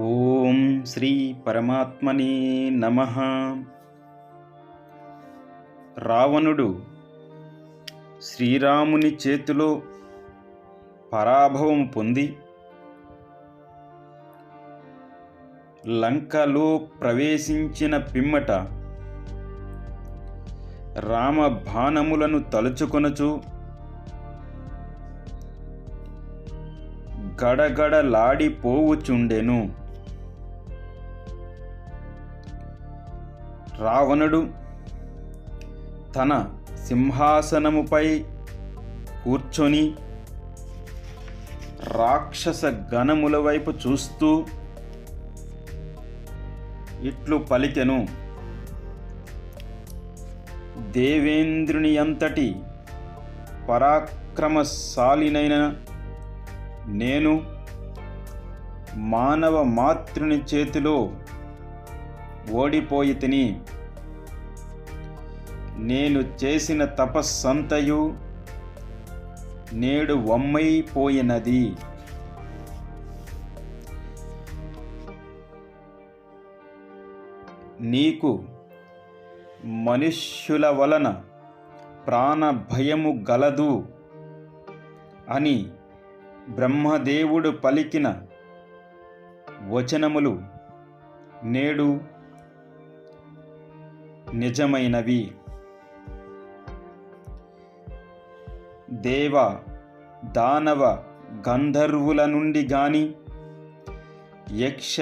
ఓం శ్రీ పరమాత్మనే నమ. రావణుడు శ్రీరాముని చేతిలో పరాభవం పొంది లంకలో ప్రవేశించిన పిమ్మట రామ బాణములను తలుచుకొనుచు గడగడలాడిపోవుచుండెను. రావణుడు తన సింహాసనముపై కూర్చొని రాక్షస గణముల వైపు చూస్తూ ఇట్లు పలికెను. దేవేంద్రుని అంతటి పరాక్రమశాలినైన నేను మానవ మాతృని చేతిలో ఓడిపోయి తిని. నేను చేసిన తపస్సంతయు నేడు వమ్మైపోయినది. నీకు మనుష్యుల వలన ప్రాణ భయము గలదు అని బ్రహ్మదేవుడు పలికిన వచనములు నేడు నిజమైనవి. దేవ దానవ గంధర్వుల నుండి గాని యక్ష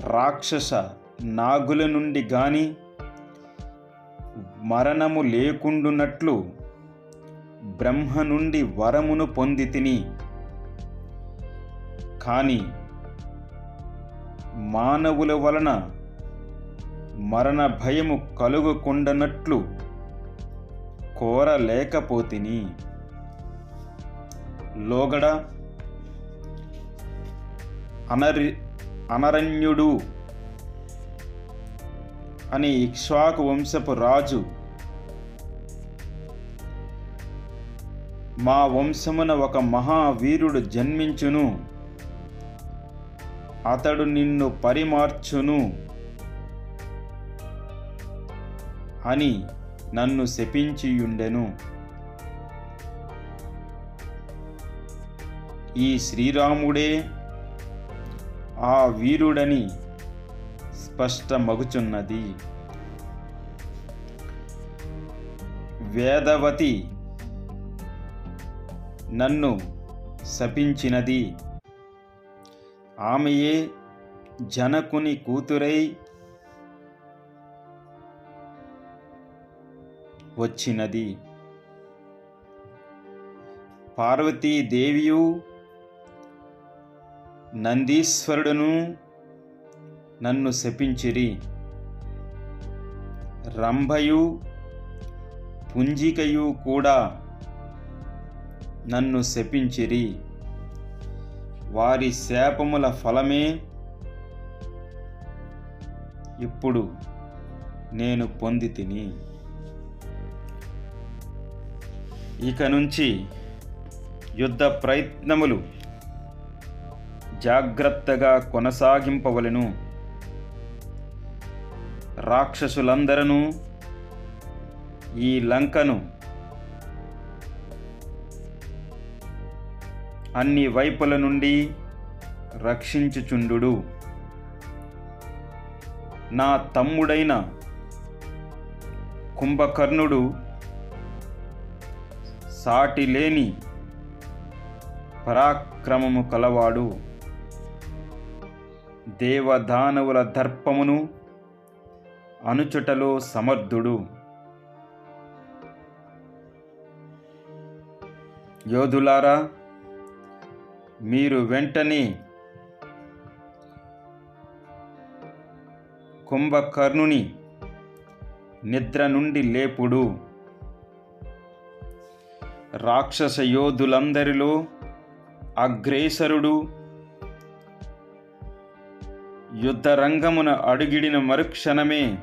రాక్షస నాగుల నుండి గాని మరణము లేకుండునట్లు బ్రహ్మ నుండి వరమును పొంది తిని కానీ మానవుల వలన మరణ భయము కలుగుకుండనట్లు కోరలేకపోతిని. లోగడ అనరి అనరణ్యుడు అని ఇక్ష్వాకు వంశపు రాజు మా వంశమున ఒక మహావీరుడు జన్మించును. అతడు నిన్ను పరిమార్చును. అని నన్ను శపించియుండెను. ఈ శ్రీరాముడే ఆ వీరుడని స్పష్టమగుచున్నది. వేదవతి నన్ను శపించినది. ఆమెయే జనకుని కూతురై వచ్చినది. పార్వతీదేవియు నందీశ్వరుడును నన్ను శపించిరి. రంభయు పుంజికయు కూడా నన్ను శపించిరి. వారి శాపముల ఫలమే ఇప్పుడు నేను పొంది తిని. ఇక నుంచి యుద్ధ ప్రయత్నములు జాగ్రత్తగా కొనసాగింపవలెను. రాక్షసులందరూ ఈ లంకను అన్ని వైపుల నుండి రక్షించుచుండు నా తమ్ముడైన కుంభకర్ణుడు సాటి లేని పరాక్రమము కలవాడు. దేవదానవుల దర్పమును అనుచుటలో సమర్థుడు. యోధులారా మీరు వెంటనే కుంభకర్ణుని నిద్ర నుండి లేపుడు. రాక్షస యోధులందరిలో అగ్రేసరుడు యుద్ధరంగమున అడుగిడిన మరుక్షణమే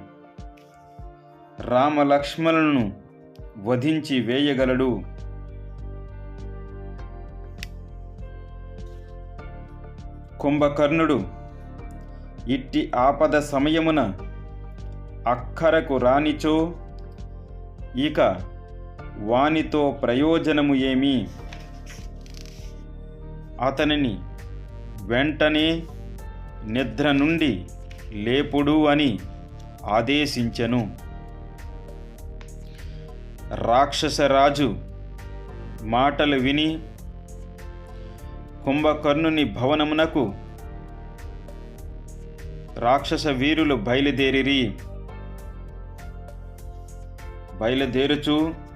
రామలక్ష్మణులను వధించి వేయగలడు. కుంభకర్ణుడు ఇట్టి ఆపద సమయమున అక్కరకు రానిచో ఇక వానితో ప్రయోజనము ఏమి? అతనిని వెంటనే నిద్ర నుండి లేపుడు అని ఆదేశించెను. రాక్షసరాజు మాటలు విని కుంభకర్ణుని భవనమునకు రాక్షస వీరులు బయలుదేరిరి. బయలుదేరుచు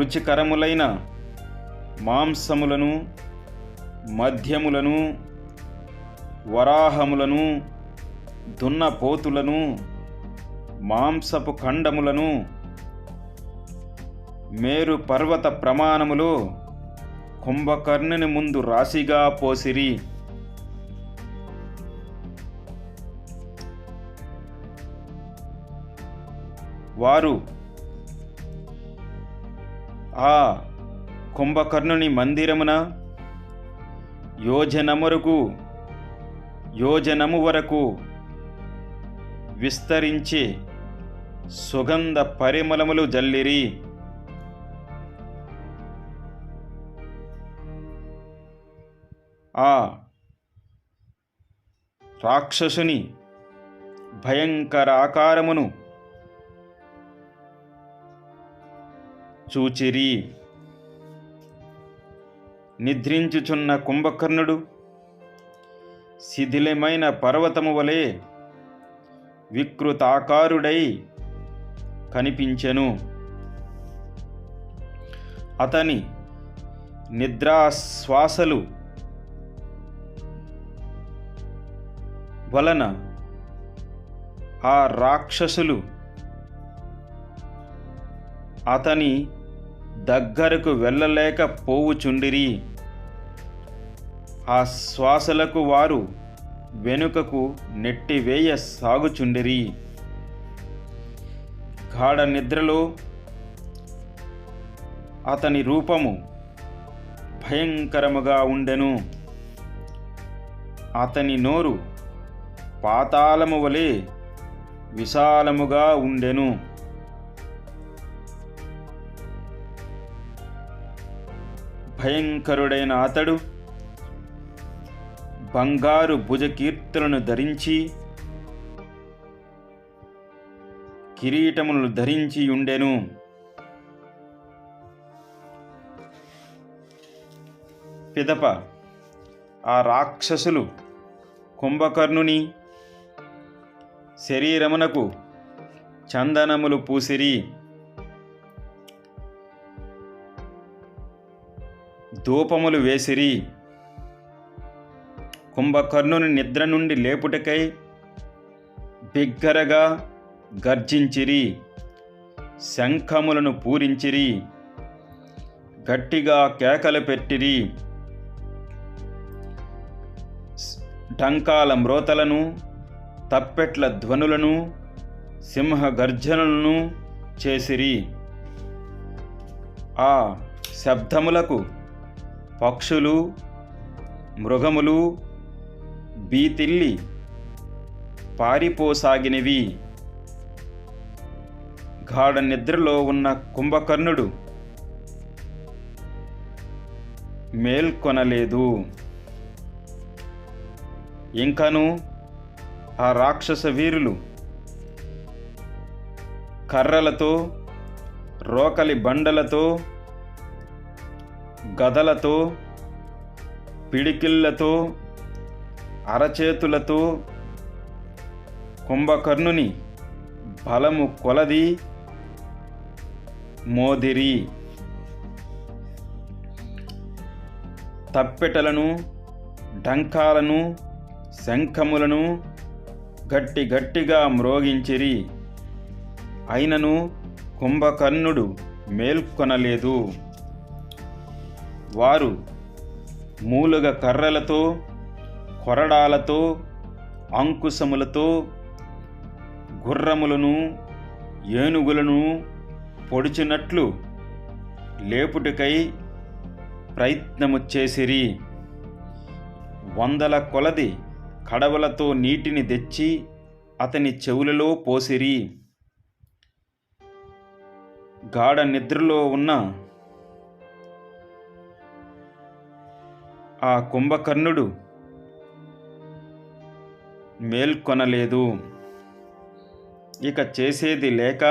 రుచికరములైన మాంసములను మద్యములను వరాహములను దున్నపోతులను మాంసపు ఖండములను మేరు పర్వత ప్రమాణములో కుంభకర్ణుని ముందు రాశిగా పోసిరి. వారు ఆ కుంభకర్ణుని మందిరమున యోజనమురకు యోజనము వరకు విస్తరించే సుగంధ పరిమళములు జల్లిరి. ఆ రాక్షసుని భయంకర ఆకారమును చూచిరి. నిద్రించుచున్న కుంభకర్ణుడు శిథిలమైన పర్వతము వలె వికృతాకారుడై కనిపించెను. అతని నిద్రాశ్వాసలు వలన ఆ రాక్షసులు అతని దగ్గరకు వెళ్ళలేక పోవుచుండిరి. ఆ శ్వాసలకు వారు వెనుకకు నెట్టివేయ సాగుచుండిరి. గాఢ నిద్రలో అతని రూపము భయంకరముగా ఉండెను. అతని నోరు పాతాళము వలె విశాలముగా ఉండెను. భయంకరుడైన అతడు బంగారు భుజకీర్తులను ధరించి కిరీటములను ధరించి ఉండెను. పిదప ఆ రాక్షసులు కుంభకర్ణుని శరీరమునకు చందనములు పూసిరి. ధూపములు వేసిరి. కుంభకర్ణుని నిద్ర నుండి లేపుటకై బిగ్గరగా గర్జించిరి. శంఖములను పూరించిరి. గట్టిగా కేకలు పెట్టిరి. టంకాల మ్రోతలను తప్పెట్ల ధ్వనులను సింహ గర్జనలను చేసిరి. ఆ శబ్దములకు పక్షులు మృగములు బీతిల్లి పారిపోసాగినవి. గాఢ నిద్రలో ఉన్న కుంభకర్ణుడు మేల్కొనలేదు. ఇంకను ఆ రాక్షస వీరులు కర్రలతో రోకలి బండలతో గదలతో పిడికిళ్ళతో అరచేతులతో కుంభకర్ణుని బలము కొలది మోదిరి. తప్పెటలను డంకాలను శంఖములను గట్టి గట్టిగా మ్రోగించిరి. అయినను కుంభకర్ణుడు మేల్కొనలేదు. వారు మూలుగ కర్రలతో కొరడాలతో అంకుశములతో గుర్రములను ఏనుగులను పొడిచినట్లు లేపుటికై ప్రయత్నము చేసిరి. వందల కొలది కడవలతో నీటిని తెచ్చి అతని చెవులలో పోసిరి. గాఢ నిద్రలో ఉన్న ఆ కుంభకర్ణుడు మేల్కొనలేదు. ఇక చేసేది లేక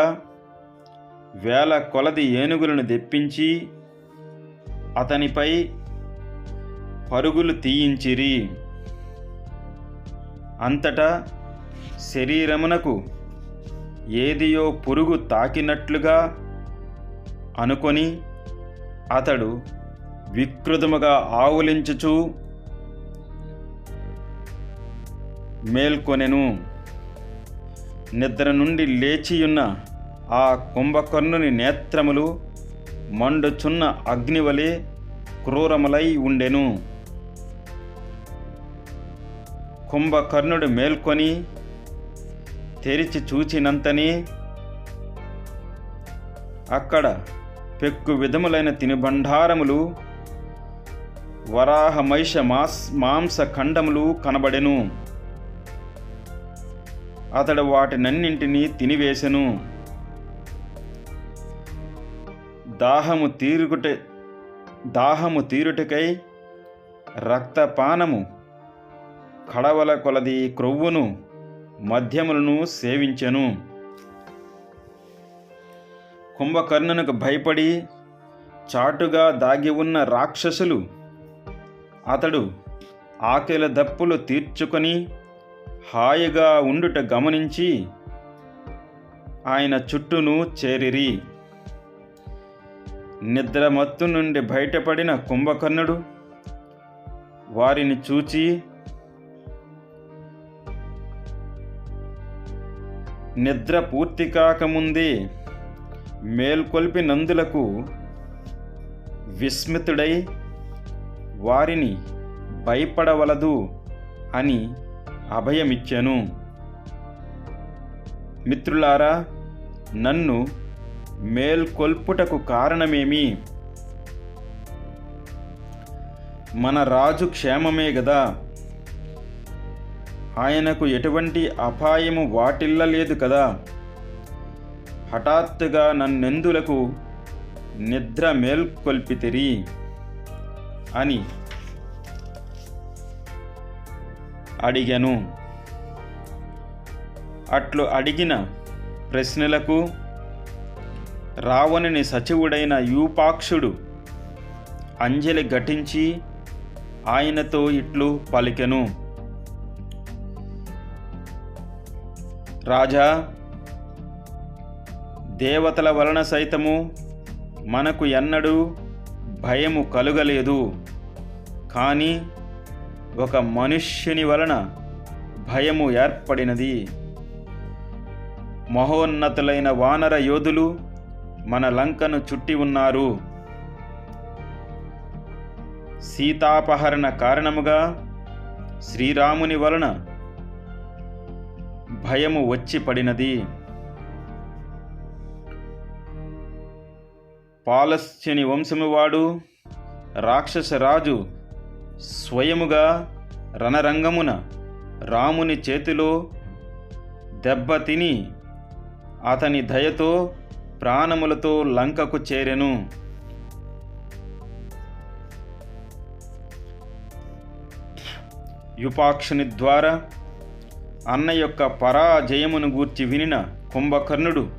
వేల కొలది ఏనుగులను తెప్పించి అతనిపై పరుగులు తీయించిరి. అంతటా శరీరమునకు ఏదియో పురుగు తాకినట్లుగా అనుకొని అతడు వికృతముగా ఆవులించుచు మేల్కొనెను. నిద్ర నుండి లేచియున్న ఆ కుంభకర్ణుని నేత్రములు మండుచున్న అగ్నివలే క్రూరములై ఉండెను. కుంభకర్ణుడు మేల్కొని తెరిచి చూచినంతనే అక్కడ పెక్కు విధములైన తినుబండారములు వరాహమైష మాస్ మాంస ఖండములు కనబడెను. అతడు వాటినన్నింటినీ తినివేశెను. దాహము తీరుకుట దాహము తీరుటకై రక్తపానము కడవల కొలది క్రొవ్వును మద్యములను సేవించెను. కుంభకర్ణునకు భయపడి చాటుగా దాగి ఉన్న రాక్షసులు అతడు ఆకలి దప్పులు తీర్చుకొని హాయిగా ఉండుట గమనించి ఆయన చుట్టూను చేరిరి. నిద్రమత్తు నుండి బయటపడిన కుంభకర్ణుడు వారిని చూచి నిద్ర పూర్తి కాకముందే మేల్కొల్పి నందులకు విస్మితుడై వారిని భయపడవలదు అని అభయమిచ్చాను. మిత్రులారా నన్ను మేల్కొల్పుటకు కారణమేమి? మన రాజు క్షేమమే గదా? ఆయనకు ఎటువంటి అపాయము వాటిల్లలేదు కదా? హఠాత్తుగా నన్నెందులకు నిద్ర మేల్కొల్పితిరి? అని అడిగాను. అట్లు అడిగిన ప్రశ్నలకు రావణుని సచివుడైన యూపాక్షుడు అంజలి ఘటించి ఆయనతో ఇట్లు పలికెను. రాజా దేవతల వలన సైతము మనకు ఎన్నడూ భయము కలుగలేదు. కానీ ఒక మనుష్యుని వలన భయము ఏర్పడినది. మహోన్నతులైన వానర యోధులు మన లంకను చుట్టి ఉన్నారు. సీతాపహరణ కారణముగా శ్రీరాముని వలన భయము వచ్చి పడినది. పాలస్త్యని వంశమువాడు రాక్షసరాజు స్వయముగా రణరంగమున రాముని చేతిలో దెబ్బతిని అతని దయతో ప్రాణములతో లంకకు చేరెను. యుపాక్షుని ద్వారా అన్న యొక్క పరాజయమును గూర్చి వినిన కుంభకర్ణుడు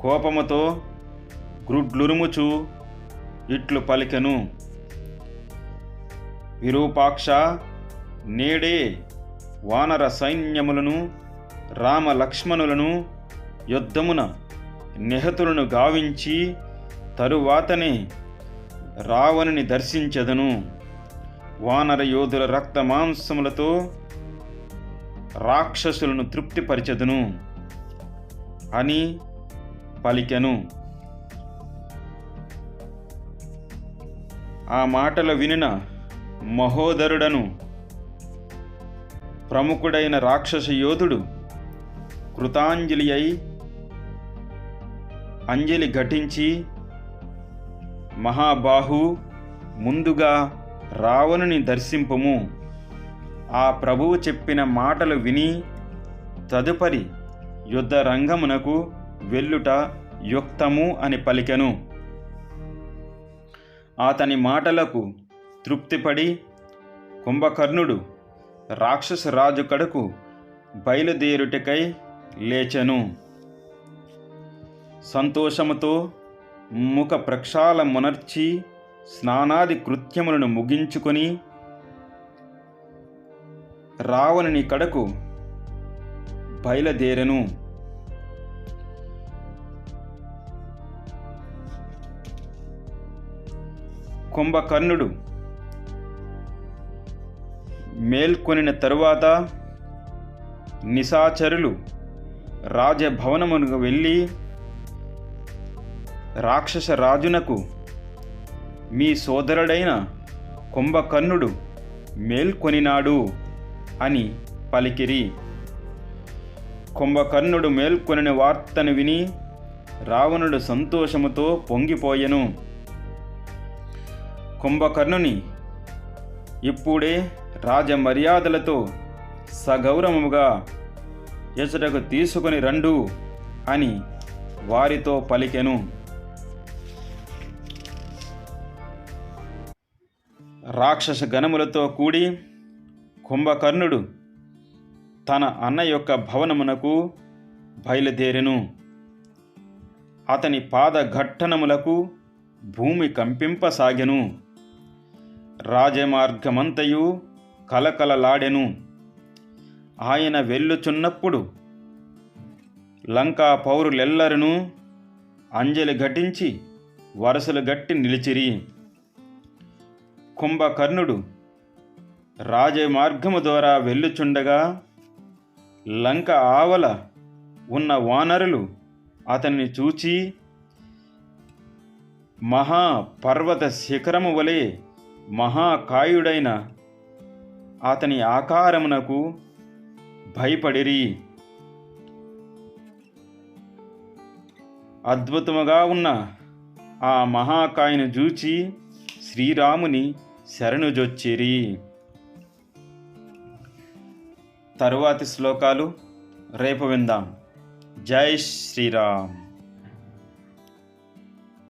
కోపముతో గ్రుడ్లురుముచు ఇట్లు పలికెను. విరూపాక్ష నేడే వానర సైన్యములను రామలక్ష్మణులను యుద్ధమున నిహతులను గావించి తరువాతనే రావణుని దర్శించదను. వానర యోధుల రక్త మాంసములతో రాక్షసులను తృప్తిపరిచెదను అని పలికెను. ఆ మాటలు వినిన మహోదరుడను ప్రముఖుడైన రాక్షస యోధుడు కృతాంజలి అయి అంజలి ఘటించి మహాబాహు ముందుగా రావణుని దర్శింపము. ఆ ప్రభువు చెప్పిన మాటలు విని తదుపరి యుద్ధ రంగమునకు వెళ్ళుట యుక్తము అని పలికెను. అతని మాటలకు తృప్తిపడి కుంభకర్ణుడు రాక్షస రాజు కడకు బయలుదేరుటకై లేచెను. సంతోషముతో ముఖ ప్రక్షాళమునర్చి స్నానాది కృత్యములను ముగించుకొని రావణుని కడకు బయలుదేరెను. కుంభకర్ణుడు మేల్కొనిన తరువాత నిశాచరులు రాజభవనమునకు వెళ్ళి రాక్షస రాజునకు మీ సోదరుడైన కుంభకర్ణుడు మేల్కొనినాడు అని పలికిరి. కుంభకర్ణుడు మేల్కొనిన వార్తను విని రావణుడు సంతోషముతో పొంగిపోయెను. కుంభకర్ణుని. ఇప్పుడే రాజ మర్యాదలతో సగౌరవముగా ఎసుటకు తీసుకొని రండు అని వారితో పలికెను. రాక్షస గణములతో కూడి కుంభకర్ణుడు తన అన్న యొక్క భవనమునకు బయలుదేరెను. అతని పాదఘట్టనములకు భూమి కంపింపసాగెను. రాజమార్గమంతయు కలకలలాడెను. ఆయన వెళ్ళుచున్నప్పుడు లంకా పౌరులెల్లరూ అంజలి ఘటించి వరసలు గట్టి నిలిచిరి. కుంభకర్ణుడు రాజమార్గము ద్వారా వెళ్ళుచుండగా లంక ఆవల ఉన్న వానరులు అతన్ని చూచి మహా పర్వత శిఖరము వలె మహాకాయుడైన అతని ఆకారమునకు భయపడిరి. అద్భుతముగా ఉన్న ఆ మహాకాయను చూచి శ్రీరాముని శరణుజొచ్చిరి. తరువాతి శ్లోకాలు రేపు విందాం. జై శ్రీరామ్.